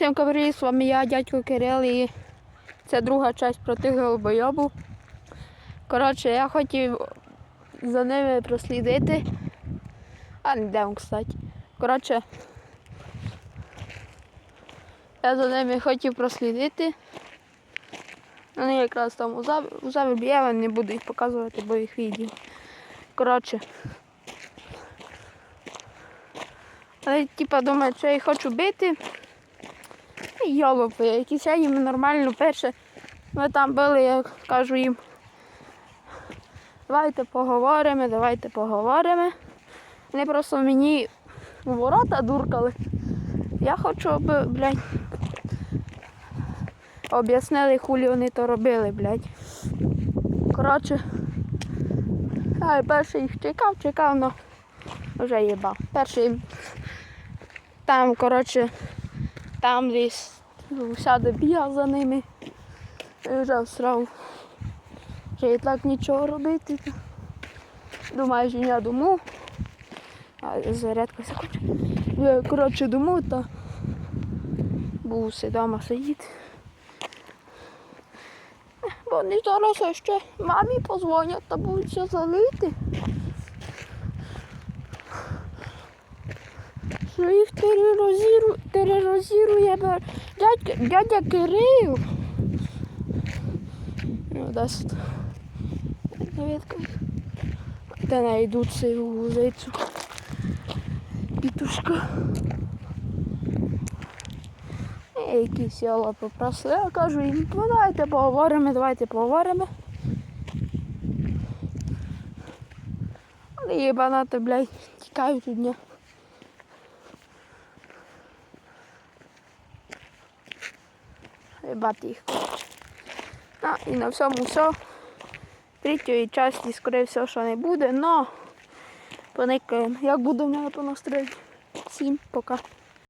Всім привіт, з вами я, дядько Кирил, і це друга часть про тих голубойобу. Коротше, я хотів за ними прослідити. А не йдемо, кстати. Коротше, я за ними хотів прослідити. Вони якраз там у зав- завибі, я не буду їх показувати, бо їх відео. Коротше. Але типа думаю, що я їх хочу бити. Йолопи, якісь я їм нормально перше. Ми там були, я кажу їм. Давайте поговоримо, давайте поговоримо. Вони просто мені у ворота дуркали. Я хочу, аби, блядь, об'яснили, хулі вони то робили, блядь. Коротше, я перший їх чекав, чекав, но вже їбав. Перший там, коротше, там десь сяде бігав за ними. І вже всрав. Вже і так нічого робити. Думаю, що я думу. А зарядка закінчу. Я, коротше, думу, та був вдома сидіти. Бо вони зараз ще мамі позвонять та будуть все залити. Що їх тероризує, тероризує дядька, дядя Кирил. Ну, дасть. Де знайдуть цю гузицю. Пітушка. І якісь яла попросили. Я кажу їм, «Ну, давайте поговоримо, давайте поговоримо. Але їбанати, блядь, тікають від дня. Ебати їх. Ну, і на всьому все. Третьої часті, скоріше все, що не буде, але поникаємо. Як буде в нього по настрою. Всім пока.